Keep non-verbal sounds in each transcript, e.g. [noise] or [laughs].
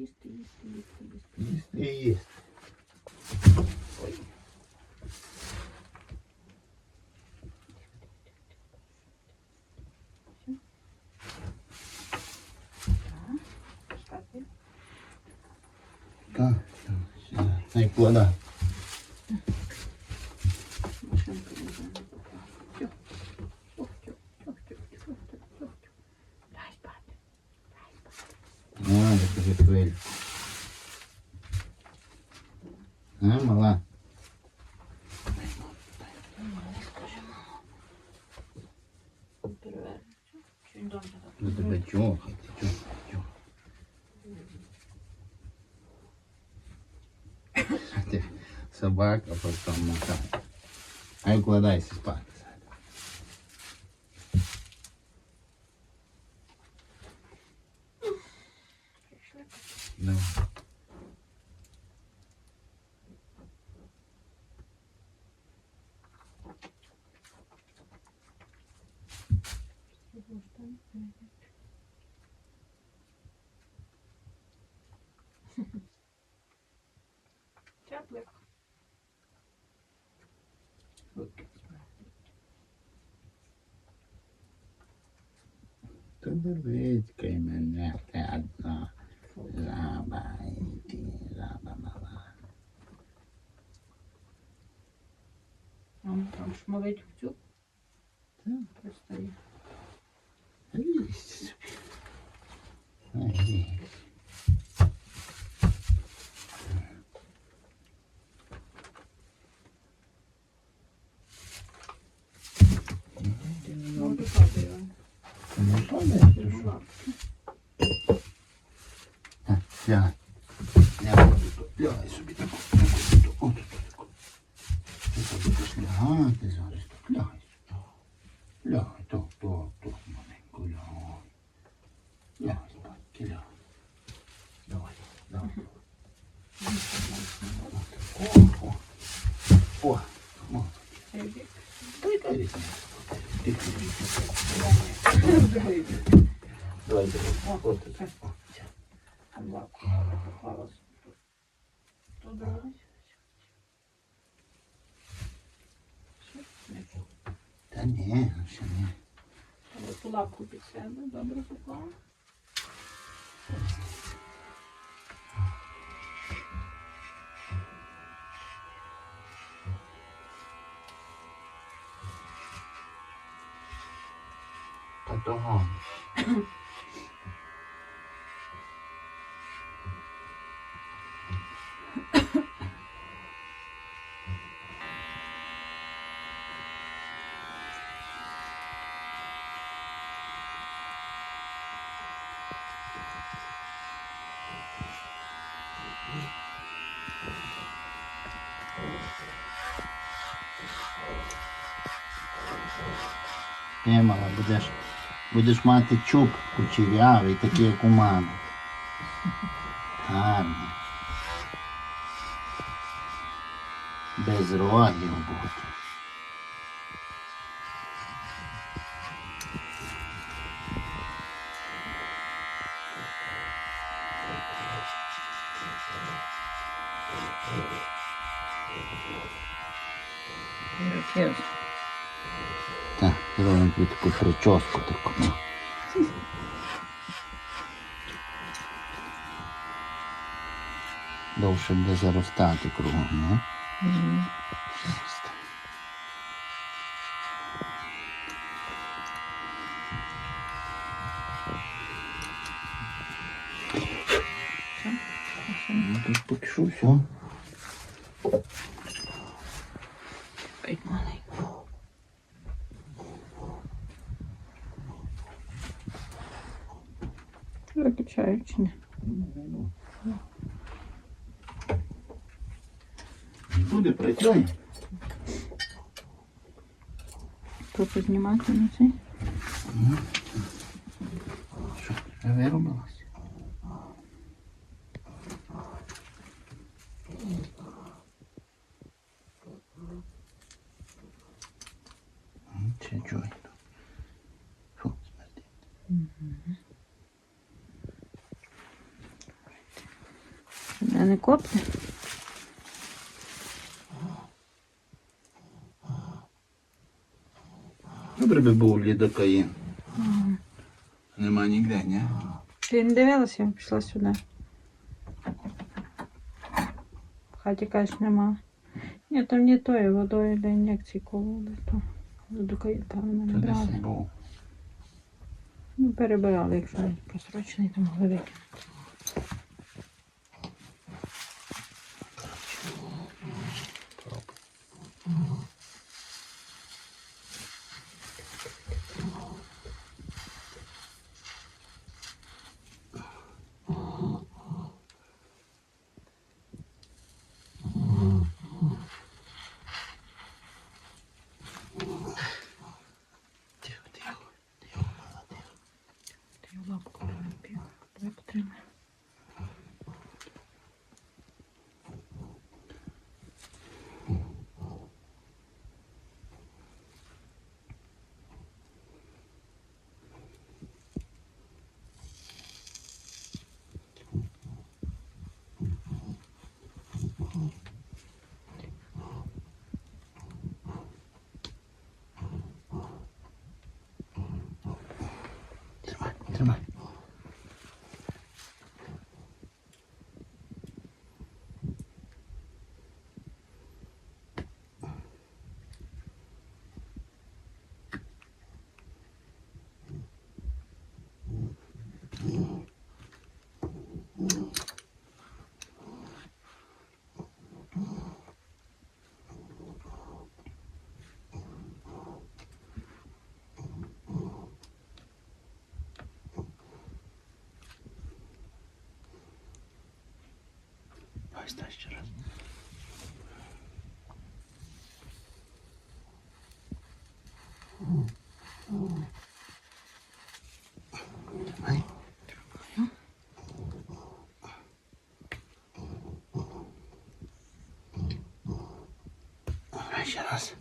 їсти, їсти, їсти, їсти. Їсти і їсти. Ставте. Так, все, не плода. Ну тебе чухайте, чухайте, чухайте. Ти Собака потом мука. А укладайся спати. Пішли. Ну. Теплих. То дивіться мене ти одна. Жаба, іди, жаба мала. Там, там шмалить в цю. Так. Пристає. Лізь собі. Лізь. Ну, ти падає. Не падає, ти що? А, Лягай. Лягай тут, лягай собі так. От тут. Ти так будеш лягати зараз. Так, лягай сюди. Лягай, так, так, так, маленько, лягай. Лягай, спадки, лягай. Давай, давай. О, о, о, о. Цей бік. Давай, давай. Вот это. О, всё. Два. Голос. Тут дивись. Все, не Та ні, ще ні. Лапку під себе добре поклала. Та того. Ні, мала, будеш, будеш мати чуб кучерявий, такий, як у мами. Гарний. Без рогів буде. Ирокез. Зробимо тобі таку прическу таку. ну. Довше буде заростати кругом, ну? Заросте. Ну, тут поки що все. Ой, маленько. Виключаю чи ні? Буде працює. Трохи знімати на цей. Що, вже виробилась? М, не копне. Добре би був лідокаїн. Нема ніде, ні? Ти не дивилася, я пішла сюди. В хаті кажеш, нема. Ні, там не тої водою для ін'єкцій кололи. То певно, ми не брали. Ну, перебирали, якщо просрочений, то могли викинути. Never my Ось так ще раз. Тримай. Давай ще раз.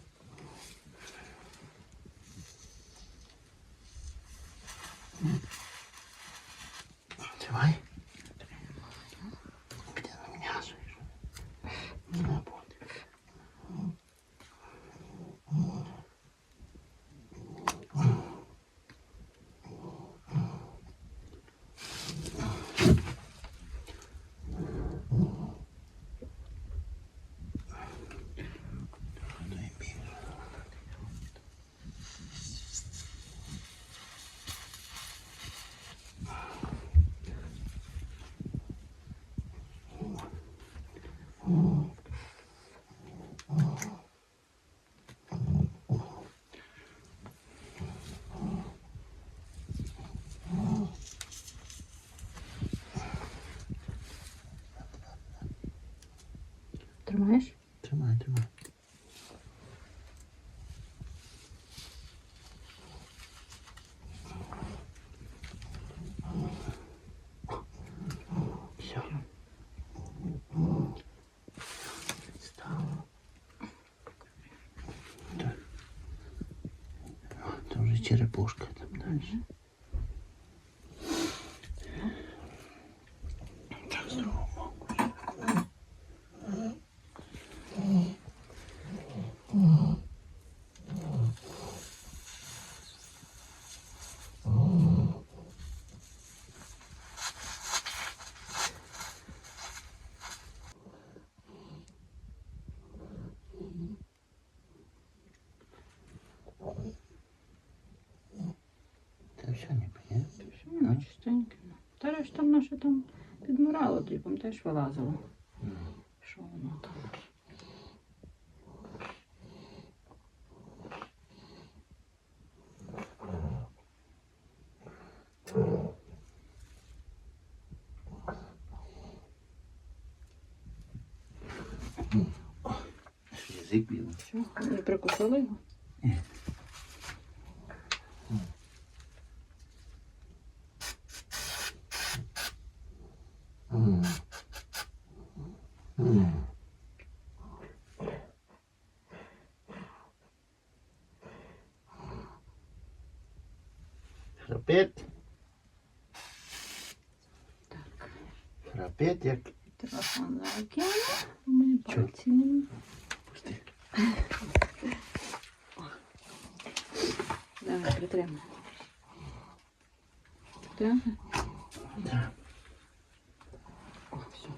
Тримаєш? Тримай, тримай. Все. Стало. Так. О, Там вже черепушка там далі. Воно чистеньке. Та ж там наше там підмирало, тоді пам'ятаєш, вилазило. Що воно там? Язик білий. Все, не прикусили його? Храпить. Так. Храпить, як Телефон закину. Пальці не. Пусти. Давай. Притримай. Так. О, все.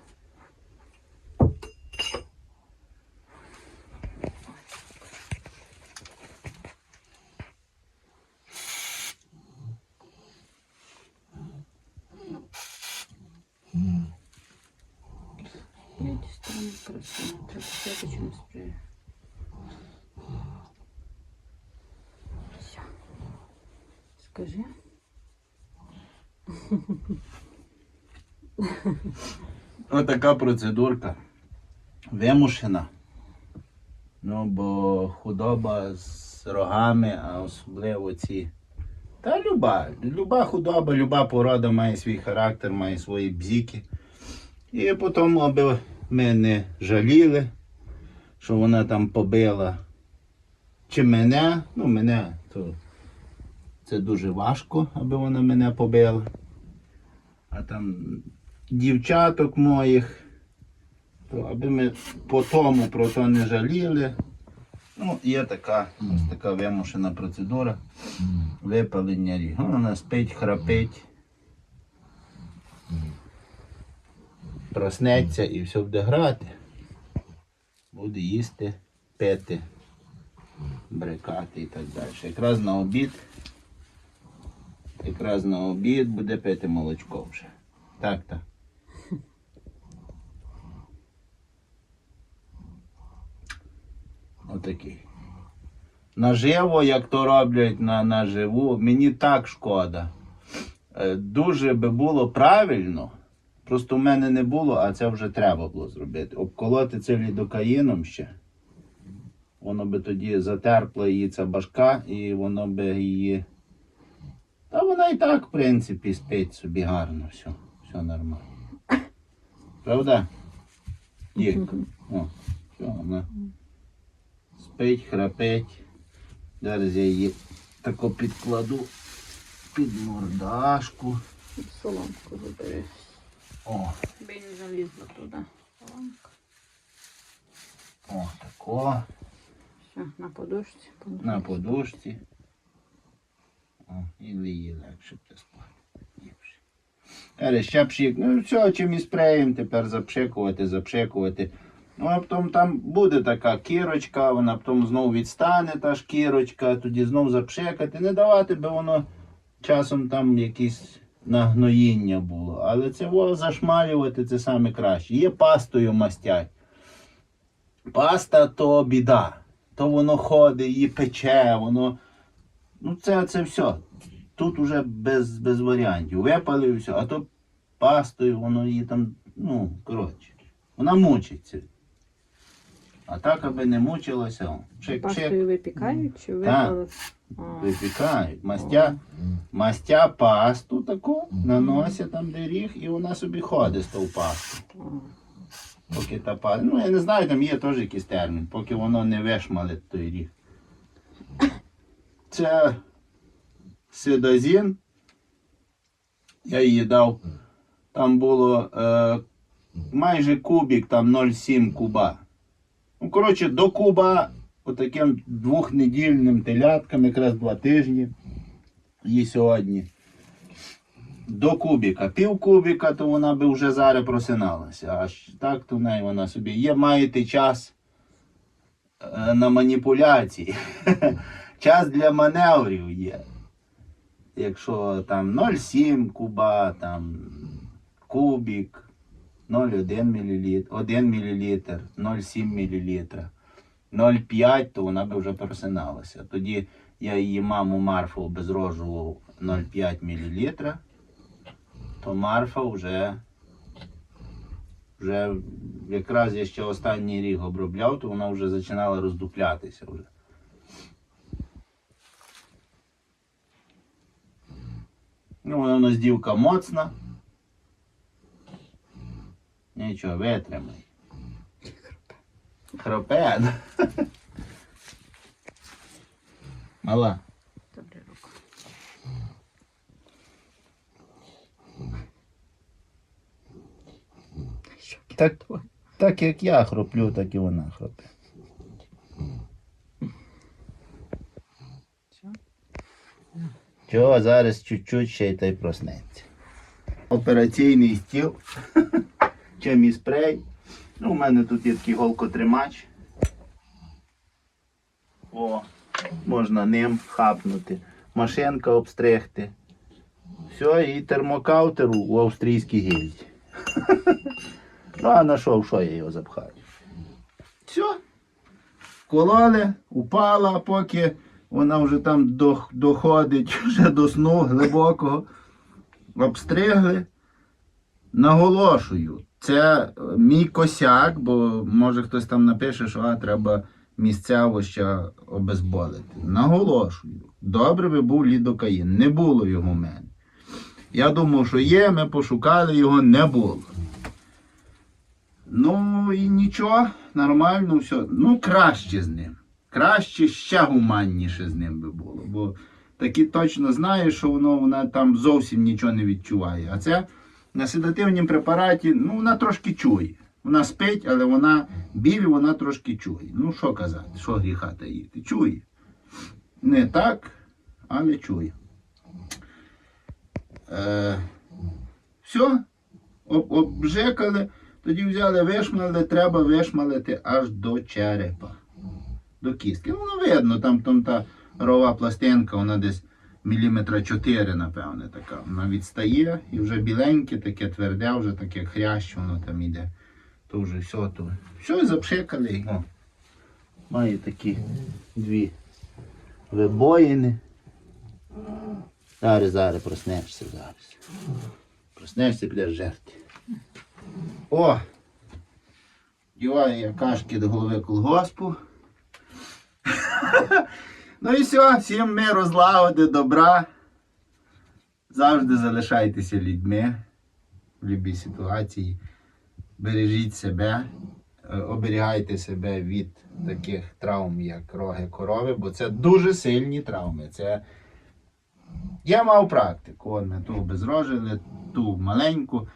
Я красиво. Треба щеточку спрею. Все. Скажи. Отака процедурка. Вимушена. Ну, бо худоба з рогами, а особливо ці. Та люба, люба худоба, люба порода має свій характер, має свої бзіки. І потім, аби ми не жаліли, що вона там побила. Чи мене, ну мене, то це дуже важко, аби вона мене побила. А там дівчаток моїх, то аби ми по тому про то не жаліли. Ну, є така, ось така вимушена процедура випалення ріг. Ну, Вона спить, храпить, проснеться і все буде грати. Буде їсти, пити, брикати і так далі. Якраз на обід. Якраз на обід буде пити молочко вже. Так, так. Отакий. Наживо, як то роблять на, наживу, мені так шкода. Е, Дуже би було правильно. Просто в мене не було, а це вже треба було зробити. Обколоти це лідокаїном ще. Воно би тоді затерпло її ця башка, і воно би її. Та вона і так, в принципі, спить собі гарно, все, все нормально. Правда? Дівка. О, все, вона спить, храпить. Зараз я її тако підкладу під мордашку. Соломку забери. О, Би не залізла туди. Соломка. о, тако. Все, на подушці. На подушці. О, і її легше буде спати. Ліпше. Зараз ще пшик. Ну все, чим і спреєм тепер запшикувати, запшикувати. Ну, а потім там буде така кірочка, вона потім знову відстане та ж кірочка, тоді знову запшикати. Не давати, би воно часом там якісь нагноїння було. Але це во зашмалювати це саме краще. Є пастою мастять. Паста то біда. То воно ходить, її пече, воно. Ну, це, це все. Тут уже без, без варіантів. Випалив і все, а то пастою, воно її там, ну, коротше. Вона мучиться. А так, аби не мучилося, о, чик-чик, Пастою випікають чи Так. випали? Випікають. Мастя, мастя пасту таку, наносять там де ріг, і вона собі ходить з тою пастою. а. Поки та паста. Ну, я не знаю, там є теж якийсь термін, поки воно не вишмалить той ріг. Це сидозін. Я її дав. Там було е, майже кубік, там 0,7 куба. Ну, коротше, до куба отаким двохнедільним теляткам, якраз два тижні. Її сьогодні. До кубіка. Пів кубіка, то вона би вже зараз просиналася. А так то в неї вона собі. Є, маєте час е, на маніпуляції. [laughs] час для маневрів є. Якщо там 0,7 куба, там кубік, 0,1 мл, 1 мл, 0,7 мл, 0,5, то вона би вже просиналася. Тоді я її маму Марфу обезрожував 0,5 мл, то Марфа вже, вже якраз я ще останній рік обробляв, то вона вже починала роздуплятися. Вже. Ну, вона у нас дівка моцна. Нічого, витримай. Хропе. Мала. Добре, руку. Так, так як я хроплю, так і вона хропе. Чого, зараз чуть-чуть ще й та й проснеться. Операційний стіл. [laughs] Чим і спрей. Ну, у мене тут є такий голкотримач. О, можна ним хапнути. Машинка обстригти. Все, і термокаутер у австрійській гільзі. [laughs] Ну, а на що, що я його запхаю? Все. Кололи, упала, поки вона вже там доходить [laughs] вже до сну глибокого. Обстригли. Наголошую, це е, мій косяк, бо може хтось там напише, що а, треба місцево ще обезболити. Наголошую, добре би був лідокаїн. Не було його в мене. Я думав, що є, ми пошукали, його не було. Ну і нічого, нормально все. Ну, краще з ним. Краще ще гуманніше з ним би було. Бо такі точно знає, що воно вона там зовсім нічого не відчуває. А це на седативнім препараті, ну, вона трошки чує. Вона спить, але вона біль вона трошки чує. Ну, що казати, що гріха таїти? Чує. Не так, але чує. Е, все, об, обжекали, тоді взяли, вишмалили, треба вишмалити аж до черепа, до кістки. Ну, видно, там, там та рова пластинка, вона десь міліметра 4, напевне, така. Вона відстає і вже біленьке, таке тверде, вже таке хрящ, воно там іде. То вже все, то все, запшикали. О. Має такі дві вибоїни. Зараз, зараз проснешся зараз. Проснешся, підеш жерти. О! Діваю я кашки до голови колгоспу. [laughs] ну і все, всім миру, злагоди, добра. Завжди залишайтеся людьми в будь-якій ситуації. Бережіть себе, е, оберігайте себе від таких травм, як роги корови, бо це дуже сильні травми. Це я мав практику. От ми ту безрожили, ту маленьку.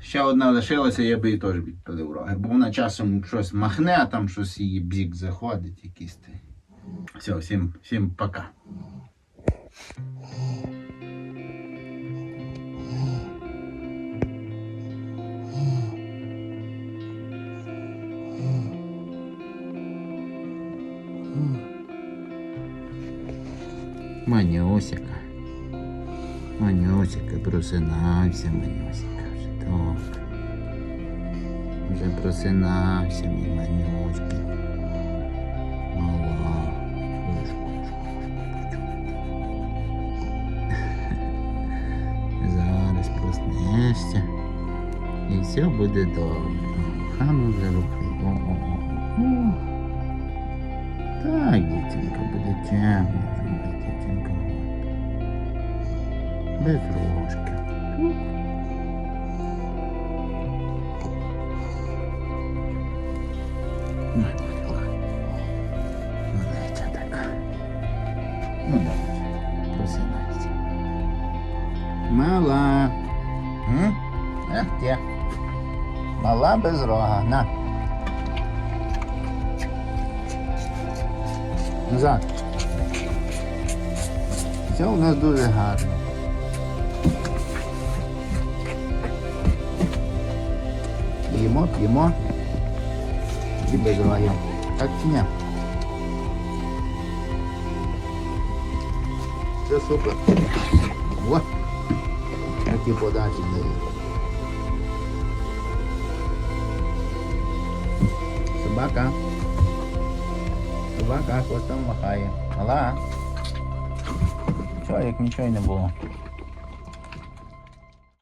Ще одна лишилася, я би її теж відпилив роги. Бо вона часом щось махне, а там щось її бзік заходить, якийсь. той. Все, всім, всім пока. Манюсика. Манюсика, просинався, Манюсика вже так. Вже просинався мій Манюський. Проснешся. І все буде добре. Хану вже руки. О-о-о. Так, дітенька, буде темно, вже буде дітенька. Без рожки. Молодця Мала без рога. На. Назад. Все у нас дуже гарно. П'ємо, п'ємо. І без рогів. Так чи ні? Це супер. О! Які подачі дає. Собака. Собака хвостом махає. Ала. Чого, як нічого не було.